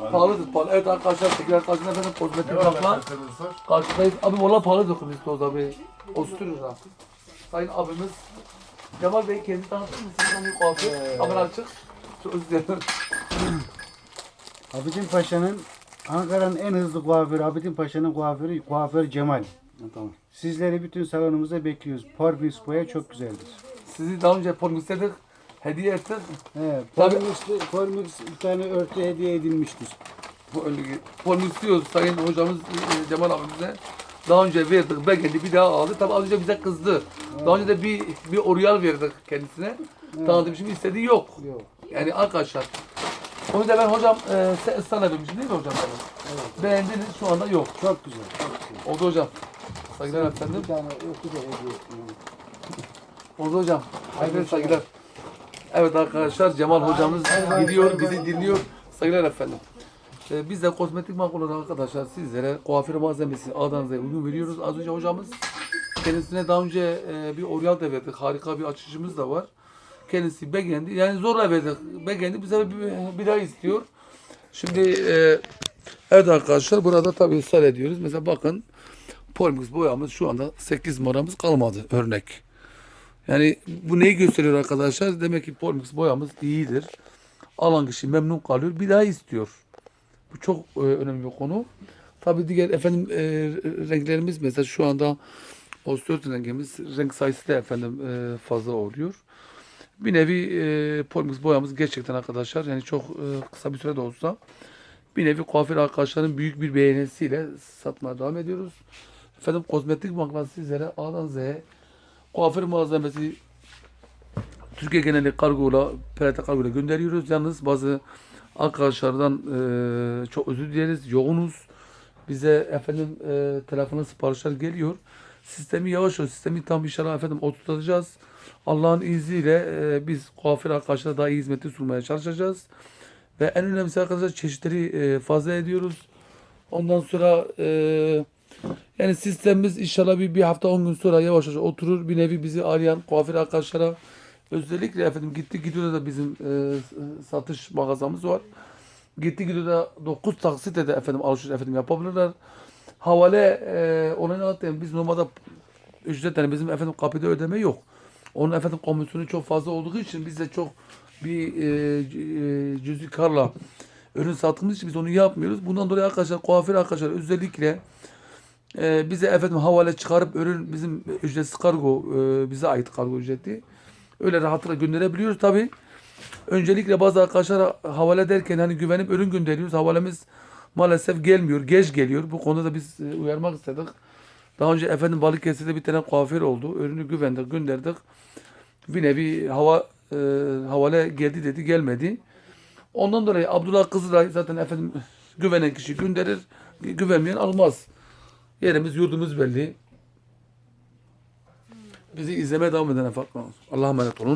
Pahalıdır pahalı. Evet arkadaşlar tekrar karşına efendim kozmetik sor. Karşıdayız. Abi valla pahalıdır Hristoz abi. 30 lira. Sayın abimiz. Cemal Bey kendi tanıtır mısınız? Onu kuaför. Ee. Kamera açık. Çok özür dilerim. Abidin Paşa'nın Ankara'nın en hızlı kuaförü Abidin Paşa'nın kuaförü kuaför Cemal. Tamam. Sizleri bütün salonumuzda bekliyoruz. Porfis boya çok güzeldir. Sizi daha önce polmistedik. Hediye ettik. He, Tabii. Bir tane örtü hediye edilmiştir. Bu önlüğü. Polmistiyoruz Sayın hocamız e, Cemal abimize. Daha önce verdik. Beğendi bir daha aldı. Tabii az önce bize kızdı. Daha önce de bir bir oryal verdik kendisine. Tanıdım şimdi istediği yok. Yok. Yani arkadaşlar. Onu da ben hocam e, se- sana vermiştim değil mi hocam? Evet. Beğendiniz şu anda yok. Çok güzel. Çok güzel. Oldu hocam. Saygılar efendim. Bir tane örtü de hediye ettim. Oldu hocam. Hayırlı saygılar. Evet arkadaşlar Cemal hocamız gidiyor, bizi dinliyor. Saygılar efendim. Ee, biz de kozmetik marka olarak arkadaşlar sizlere kuaför malzemesi adanıza uygun veriyoruz. Az önce hocamız kendisine daha önce e, bir oryal da verdik. Harika bir açışımız da var. Kendisi beğendi. Yani zorla verdik. Beğendi. Bize bir, bir daha istiyor. Şimdi e, evet arkadaşlar burada tabii ısrar ediyoruz. Mesela bakın Polmix boyamız şu anda 8 numaramız kalmadı örnek. Yani bu neyi gösteriyor arkadaşlar? Demek ki Polmix boyamız iyidir. Alan kişi memnun kalıyor. Bir daha istiyor. Bu çok e, önemli bir konu. Tabii diğer efendim e, renklerimiz mesela şu anda Ağustos rengimiz renk sayısı da efendim e, fazla oluyor. Bir nevi e, Polmix boyamız gerçekten arkadaşlar yani çok e, kısa bir sürede olsa bir nevi kuaför arkadaşların büyük bir beğenisiyle satmaya devam ediyoruz. Efendim kozmetik banklar sizlere A'dan Z'ye kuaför malzemesi Türkiye geneli kargoyla, PRT kargoyla gönderiyoruz. Yalnız bazı arkadaşlardan e, çok özür dileriz. Yoğunuz. Bize efendim e, telefona siparişler geliyor. Sistemi yavaş o. Sistemi tam inşallah efendim oturtacağız. Allah'ın izniyle e, biz kuaför arkadaşlara daha iyi hizmeti sunmaya çalışacağız. Ve en önemlisi arkadaşlar çeşitleri e, fazla ediyoruz. Ondan sonra e, yani sistemimiz inşallah bir, bir hafta 10 gün sonra yavaş yavaş oturur. Bir nevi bizi arayan kuaför arkadaşlara özellikle efendim gitti gidiyor da bizim e, satış mağazamız var. Gitti gidiyor da 9 taksitle de efendim alışveriş efendim yapabilirler. Havale e, olayını anlatayım. Biz normalde ücret yani bizim efendim kapıda ödeme yok. Onun efendim komisyonu çok fazla olduğu için biz de çok bir e, e, cüzi karla ürün sattığımız için biz onu yapmıyoruz. Bundan dolayı arkadaşlar kuaför arkadaşlar özellikle e, bize efendim havale çıkarıp ürün bizim ücretsiz kargo e, bize ait kargo ücreti. Öyle rahatlıkla gönderebiliyoruz tabi. Öncelikle bazı arkadaşlar havale derken hani güvenip ürün gönderiyoruz. Havalemiz maalesef gelmiyor. Geç geliyor. Bu konuda da biz e, uyarmak istedik. Daha önce efendim Balıkesir'de bir tane kuaför oldu. Ürünü güvendik, gönderdik. Bir nevi hava e, havale geldi dedi, gelmedi. Ondan dolayı Abdullah Kızılay zaten efendim güvenen kişi gönderir, güvenmeyen almaz. Yerimiz, yurdumuz belli. Bizi izlemeye devam eden efendim. Allah'a emanet olun.